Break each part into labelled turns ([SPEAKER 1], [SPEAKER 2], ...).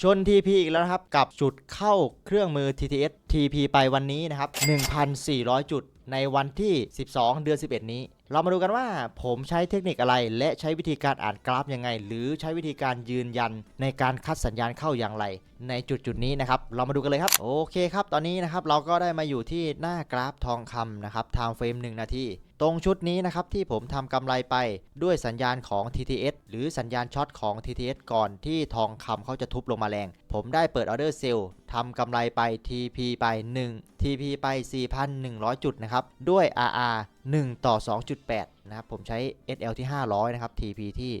[SPEAKER 1] ชน TP อีกแล้วนะครับ กับจุดเข้าเครื่องมือ TTS TP ไปวันนี้นะครับ 1,400 จุดในวันที่ 12 เดือน 11 นี้ เรามาดูกันว่าผมใช้เทคนิคอะไร และใช้วิธีการอ่านกราฟยังไง หรือใช้วิธีการยืนยันในการคัดสัญญาณเข้าอย่างไร ในจุดจุดนี้นะครับ เรามาดูกันเลยครับ โอเคครับ ตอนนี้นะครับเราก็ได้มาอยู่ที่หน้ากราฟทองคำนะครับ time frame 1นาทีตรงชุดนี้นะครับที่ผมทำกำไรไปด้วยสัญญาณของ TTS หรือสัญญาณช็อตของ TTS ก่อนที่ทองคำเขาจะทุบลงมาแรง ผมได้เปิดออเดอร์เซลล์ทำกำไรไป TP ไป 1 TP ไป 4,100 จุดนะครับ ด้วย RR 1 ต่อ 2.8 นะครับ ผมใช้ SL ที่ 500 นะครับ TP ที่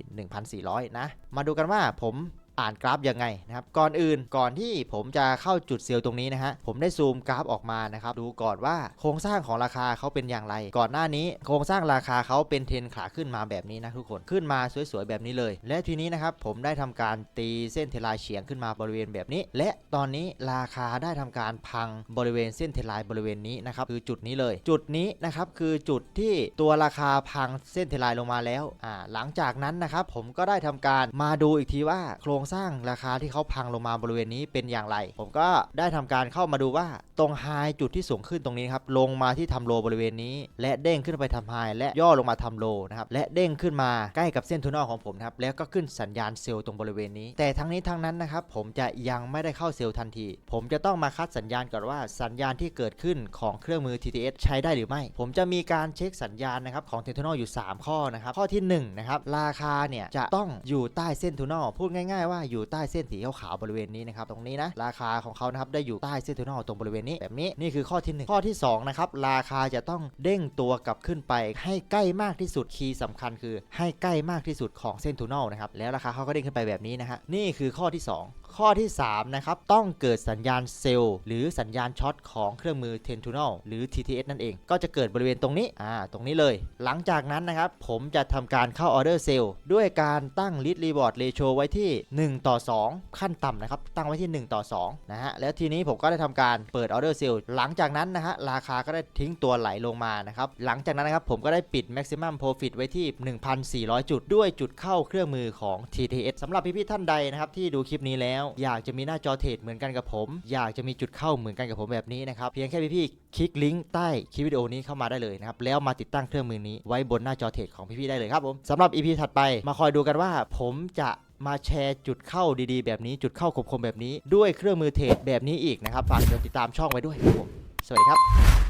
[SPEAKER 1] 1,400 นะ มาดูกันว่าผม อ่านกราฟยังไงนะครับก่อนอื่นก่อนที่ผมจะเข้าจุดเซลล์ตรงนี้นะฮะผมได้ซูมกราฟออกมานะครับดูก่อนว่าโครงสร้างของราคาเขาเป็นอย่างไร ก่อนหน้านี้โครงสร้างราคาเขาเป็นเทรนขาขึ้นมาแบบนี้นะทุกคนขึ้นมาสวยๆแบบนี้เลย และทีนี้นะครับผมได้ทำการตีเส้นเทลน์เฉียงขึ้นมาบริเวณแบบนี้ และตอนนี้ราคาได้ทำการพังบริเวณเส้นเทรนไลน์บริเวณนี้นะครับคือจุดนี้เลย จุดนี้นะครับคือจุดที่ตัวราคาพังเส้นเทรนไลน์ลงมาแล้วอ่าหลังจากนั้นนะครับผมก็ได้ทำการมาดูอีกทีว่าโครงสร้างราคาที่เขาพังลงมาบริเวณนี้เป็นอย่างไร ผมก็ได้ทำการเข้ามาดูว่าตรงไฮจุดที่สูงขึ้นตรงนี้ครับลงมาที่ทำโลบริเวณนี้ และเด้งขึ้นไปทำไฮและย่อลงมาทำโลนะครับและเด้งขึ้นมาใกล้กับเส้นทุนอลของผมนะครับแล้วก็ขึ้นสัญญาณเซลล์ตรงบริเวณนี้ แต่ทั้งนี้ทั้งนั้นนะครับผมจะยังไม่ได้เข้าเซลล์ทันที ผมจะต้องมาคัดสัญญาณก่อนว่าสัญญาณที่เกิดขึ้นของเครื่องมือ TTS ใช้ได้หรือไม่ ผมจะมีการเช็คสัญญาณนะครับของเทนทุนอลอยู่ 3 ข้อนะครับข้อที่1นะครับราคาเนี่ยจะต้องอยู่ใต้เส้นทุนอลพูดง่าย ๆว่าอยู่ใต้เส้นสีขาวๆบริเวณนี้นะครับตรงนี้นะราคาของเขานะครับได้อยู่ใต้เส้นทุนอลตรงบริเวณนี้แบบนี้นี่คือข้อที่หนึ่งข้อที่สองนะครับราคาจะต้องเด้งตัวกลับขึ้นไป ให้ใกล้มากที่สุดคีย์สำคัญคือให้ใกล้มากที่สุดของเส้นทุนอลนะครับแล้วราคาเขาก็เด้งขึ้นไปแบบนี้นะฮะนี่คือข้อที่สองข้อที่ 3 นะครับ ต้องเกิดสัญญาณเซลล์ หรือสัญญาณช็อตของเครื่องมือ t e n t u n a l หรือ TTS นั่นเอง ก็จะเกิดบริเวณตรงนี้ อ่า ตรงนี้เลย หลังจากนั้นนะครับ ผมจะทำการเข้าออเดอร์เซลล์ด้วยการตั้ง Lead Reward Ratio ไว้ที่1 ต่อ 2 ขั้นต่ำนะครับ ตั้งไว้ที่ 1 ต่อ2นะฮะแล้วทีนี้ผมก็ได้ทำการเปิดออเดอร์เซลล์หลังจากนั้นนะฮะราคาก็ได้ทิ้งตัวไหลลงมานะครับหลังจากนั้นนะครับผมก็ได้ปิด Maximum Profit ไว้ที่ 1,400 จุดด้วยจุดเข้าเครื่องมือของ TTS สำหรับพี่ๆท่านใดนะครับที่ดูคลิปนี้แล้ว อยากจะมีหน้าจอเทรดเหมือนกันกับผม อยากจะมีจุดเข้าเหมือนกันกับผมแบบนี้นะครับเพียงแค่พี่ๆคลิกลิงก์ใต้คลิปวิดีโอนี้เข้ามาได้เลยนะครับแล้วมาติดตั้งเครื่องมือนี้ไว้บนหน้าจอเทรดของพี่ๆได้เลยครับผมสำหรับ EP ถัดไปมาคอยดูกันว่าผมจะ มาแชร์จุดเข้าดีๆ แบบนี้จุดเข้าคมๆแบบนี้ ด้วยเครื่องมือเทรดแบบนี้อีกนะครับ ฝากกดติดตามช่องไว้ด้วยครับผม สวัสดีครับ